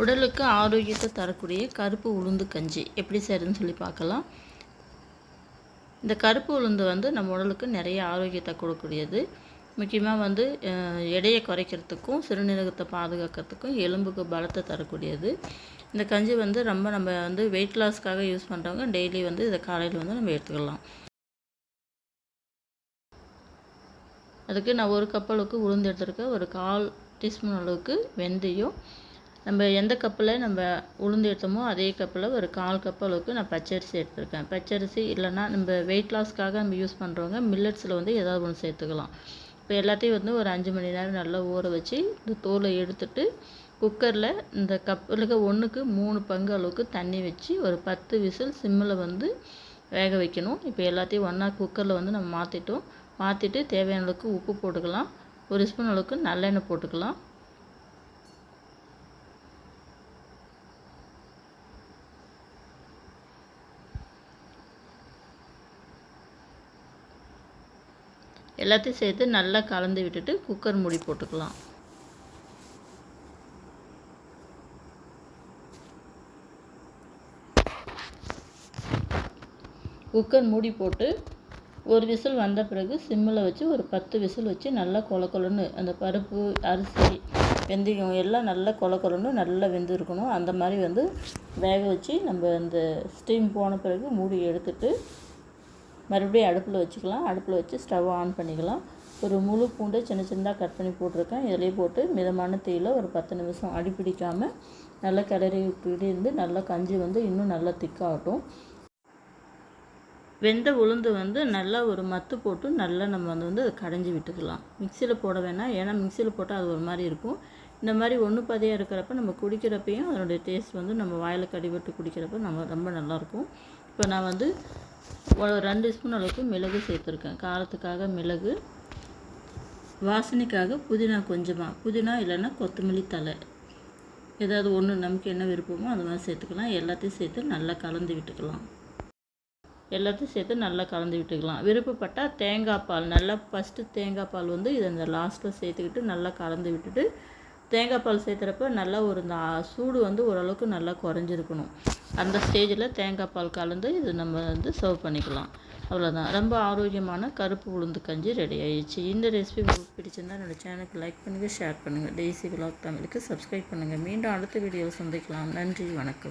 உடலுக்கு ஆரோக்கியத்தை தரக்கூடிய கருப்பு உளுந்து கஞ்சி. எப்படி செய்கிறதுன்னு சொல்லி பார்க்கலாம். இந்த கருப்பு உளுந்து வந்து நம்ம உடலுக்கு நிறைய ஆரோக்கியத்தை கொடுக்கக்கூடியது. முக்கியமாக வந்து எடையை குறைக்கிறதுக்கும் சிறுநீரகத்தை பாதுகாக்கிறதுக்கும் எலும்புக்கு பலத்தை தரக்கூடியது. இந்த கஞ்சி வந்து ரொம்ப நம்ம வந்து வெயிட் லாஸ்க்காக யூஸ் பண்ணுறவங்க டெய்லி வந்து இதை காலையில் வந்து நம்ம எடுத்துக்கலாம். அதுக்கு நான் ஒரு கப் அளவுக்கு உளுந்து எடுத்துருக்கேன். ஒரு கால் டீஸ்பூன் அளவுக்கு வெந்தயம் நம்ம எந்த கப்பில் நம்ம உளுந்து எடுத்தோமோ அதே கப்பில் ஒரு கால் கப் அளவுக்கு நான் பச்சரிசி எடுத்திருக்கேன். பச்சரிசி இல்லைன்னா நம்ம வெயிட் லாஸ்க்காக நம்ம யூஸ் பண்ணுறவங்க மில்லட்ஸில் வந்து ஏதாவது ஒன்று சேர்த்துக்கலாம். இப்போ எல்லாத்தையும் வந்து ஒரு அஞ்சு மணி நேரம் நல்லா ஊற வச்சு இந்த தோலை எடுத்துட்டு குக்கரில் இந்த கப்பிலுக்கு ஒன்றுக்கு மூணு பங்கு அளவுக்கு தண்ணி வச்சு ஒரு பத்து விசில் சிம்மில் வந்து வேக வைக்கணும். இப்போ எல்லாத்தையும் ஒன்றா குக்கரில் வந்து நம்ம மாற்றிட்டோம் மாற்றிட்டு தேவையான அளவுக்கு உப்பு போட்டுக்கலாம். ஒரு ஸ்பூன் அளவுக்கு நல்லெண்ணெய் போட்டுக்கலாம். எல்லாத்தையும் சேர்த்து நல்லா கலந்து விட்டுட்டு குக்கர் மூடி போட்டுக்கலாம். குக்கர் மூடி போட்டு ஒரு விசில் வந்த பிறகு சிம்மில் வச்சு ஒரு பத்து விசில் வச்சு நல்லா கொல கொலன்னு அந்த பருப்பு அரிசி வெந்தயம் எல்லாம் நல்லா கொல கொலன்னு நல்லா வெந்து இருக்கணும் அந்த மாதிரி வந்து வேக வச்சு நம்ம அந்த ஸ்டீம் போன பிறகு மூடி எடுத்துட்டு மறுபடியும் அடுப்பில் வச்சுக்கலாம். அடுப்பில் வச்சு ஸ்டவ் ஆன் பண்ணிக்கலாம். ஒரு முழு பூண்டை சின்ன சின்னதாக கட் பண்ணி போட்டிருக்கேன். இதிலே போட்டு மிதமான தீயில் ஒரு பத்து நிமிஷம் அடிப்பிடிக்காமல் நல்லா கிளறி விட்டுக்கிட்டே இருந்து நல்லா கஞ்சி வந்து இன்னும் நல்லா திக்காகட்டும். வெந்த உளுந்து வந்து நல்லா ஒரு மத்து போட்டு நல்லா நம்ம வந்து வந்து கடைஞ்சி விட்டுக்கலாம். மிக்சியில் போட வேணாம். ஏன்னா மிக்சியில் போட்டால் அது ஒரு மாதிரி இருக்கும். இந்த மாதிரி ஒன்று பதியாக இருக்கிறப்ப நம்ம குடிக்கிறப்பையும் அதனுடைய டேஸ்ட் வந்து நம்ம வாயில் கடிபட்டு குடிக்கிறப்ப நம்ம ரொம்ப நல்லாயிருக்கும் இப்போ நான் வந்து ஒரு ரெண்டு ஸ்பூன் அளவுக்கு மிளகு சேர்த்துருக்கேன். காரத்துக்காக மிளகு வாசனைக்காக புதினா கொஞ்சமாக புதினா இல்லைன்னா கொத்தமல்லி தலை ஏதாவது ஒன்று நமக்கு என்ன விருப்பமோ அது மாதிரி சேர்த்துக்கலாம். எல்லாத்தையும் சேர்த்து நல்லா கலந்து விட்டுக்கலாம். எல்லாத்தையும் சேர்த்து நல்லா கலந்து விட்டுக்கலாம். விருப்பப்பட்டால் தேங்காய் பால் நல்லா ஃபஸ்ட்டு தேங்காய் பால் வந்து இதை இந்த லாஸ்ட்டில் சேர்த்துக்கிட்டு நல்லா கலந்து விட்டுட்டு தேங்காய் பால் சேர்த்துறப்ப நல்லா ஒரு சூடு வந்து ஓரளவுக்கு நல்லா குறைஞ்சிருக்கணும். அந்த ஸ்டேஜில் தேங்காய் பால் கலந்து இது நம்ம வந்து சர்வ் பண்ணிக்கலாம். அவ்வளோதான் ரொம்ப ஆரோக்கியமான கருப்பு உளுந்து கஞ்சி ரெடி ஆயிடுச்சு. இந்த ரெசிபி உங்களுக்கு பிடிச்சிருந்தா என்னோடய சேனலுக்கு லைக் பண்ணுங்கள் ஷேர் பண்ணுங்கள் டெய்ஸி விலாக் தமிழுக்கு சப்ஸ்கிரைப் பண்ணுங்கள் மீண்டும் அடுத்த வீடியோவில் சந்திக்கலாம். நன்றி வணக்கம்.